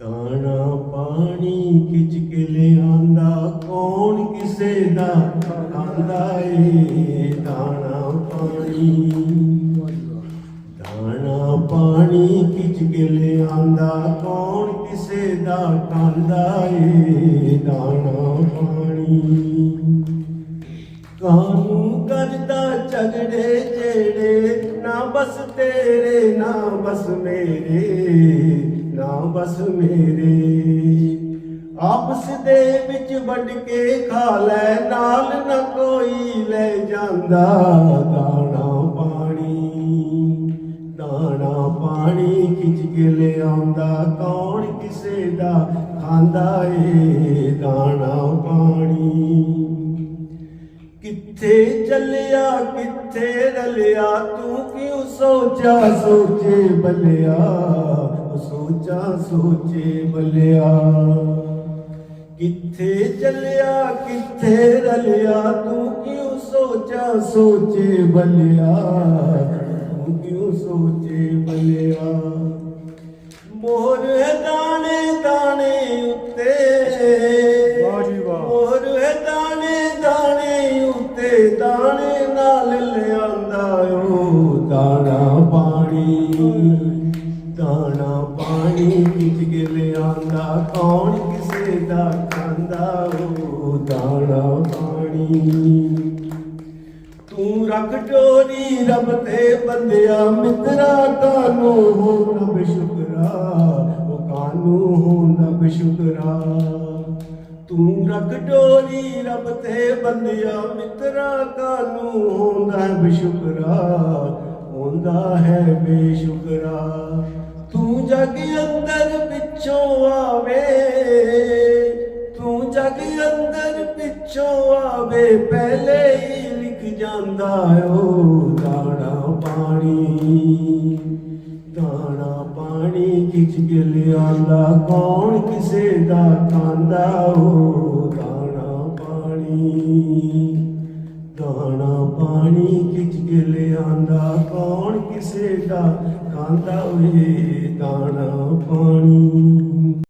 ਦਾਣਾ ਪਾਣੀ ਖਿੱਚ ਕੇ ਲਿਆਂਦਾ, ਕੌਣ ਕਿਸੇ ਦਾ ਖਾਂਦਾ ਏ? ਦਾਣਾ ਪਾਣੀ। ਦਾਣਾ ਪਾਣੀ ਖਿੱਚ ਕੇ ਲਿਆਂਦਾ, ਕੌਣ ਕਿਸੇ ਦਾ ਖਾਂਦਾ ਏ? ਦਾਣਾ ਪਾਣੀ। ਕਾਨੂੰ ਕਰਦਾ ਝਗੜੇ ਜਿਹੜੇ? ਨਾ ਬਸ ਤੇਰੇ, ਨਾ ਬਸ ਮੇਰੇ। ਨਾ ਬਸ ਮੇਰੇ। ਆਪਸ ਦੇ ਵਿੱਚ ਵੰਡ ਕੇ ਖਾ ਲੈ, ਨਾਲ ਨਾ ਕੋਈ ਲੈ ਜਾਂਦਾ। ਦਾਣਾ ਪਾਣੀ ਦਾਣਾ ਪਾਣੀ ਖਿੱਚ ਕੇ ਲਿਆਉਂਦਾ। ਕੌਣ ਕਿਸੇ ਦਾ ਖਾਂਦਾ ਏ ਦਾਣਾ ਪਾਣੀ? ਕਿੱਥੇ ਚੱਲਿਆ, ਕਿੱਥੇ ਰਲਿਆ? ਤੂੰ ਕਿਉਂ ਸੋਚਿਆ, ਸੋਚੇ ਬਲਿਆ? ਸੋਚਾ ਸੋਚੇ ਬਲਿਆ ਕਿੱਥੇ ਚੱਲਿਆ ਕਿੱਥੇ ਰਲਿਆ ਤੂੰ ਕਿਉਂ ਸੋਚਾ ਸੋਚੇ ਬਲਿਆ ਤੂੰ ਕਿਉਂ ਸੋਚੇ ਬਲਿਆ ਮੋਰ ਦਾਣੇ ਦਾਣੇ ਉੱਤੇ। ਵਾਹ ਜੀ ਵਾਹ। ਮੋਰ ਦਾਣੇ ਦਾਣੇ ਉੱਤੇ। ਦਾਣੇ ਨਾਲ ਲਿਆਂਦਾ ਓ ਦਾਣਾ। ਪਾਣੀ, ਦਾਣਾ ਪਾਣੀ ਖਿੱਚ ਕੇ ਲਿਆਂਦਾ ਕੌਣ ਕਿਸੇ ਦਾ ਖਾਂਦਾ? ਓ ਦਾਣਾ ਪਾਣੀ। ਤੂੰ ਰੱਖ ਡੋਰੀ ਰੱਬ ਤੇ ਬੰਦਿਆ, ਮਿੱਤਰਾ ਕਾਨੂੰ ਹੋ ਰੱਬ ਸ਼ੁਕਰਾ। ਉਹ ਕਾਨੂੰ ਹੋ ਰੱਬ ਸ਼ੁਕਰਾ। ਤੂੰ ਰੱਖ ਡੋਰੀ ਰੱਬ ਤੇ ਬੰਦਿਆ, ਮਿੱਤਰਾ ਕਾਨੂੰ ਹੁੰਦਾ ਸ਼ੁਕਰਾ। ਹੁੰਦਾ ਹੈ ਬੇਸ਼ੁਕਰਾ। ਤੂੰ ਜਗ ਅੰਦਰ ਪਿੱਛੋਂ ਆਵੇ, ਤੂੰ ਜਗ ਅੰਦਰ ਪਿੱਛੋਂ ਆਵੇ, ਪਹਿਲੇ ਹੀ ਲਿਖ ਜਾਂਦਾ ਓ ਦਾਣਾ ਪਾਣੀ। ਦਾਣਾ ਪਾਣੀ ਖਿੱਚ ਕੇ ਲਿਆਂਦਾ, ਕੌਣ ਕਿਸੇ ਦਾ ਖਾਂਦਾ ਓ ਦਾਣਾ ਪਾਣੀ। ਦਾਣਾ ਪਾਣੀ ਖਿੱਚ ਕੇ ਲਿਆਂਦਾ ਕੌਣ ਕਿਸੇ ਦਾ ਖਾਂਦਾ ਓਏ ਦਾਣਾ ਪਾਣੀ?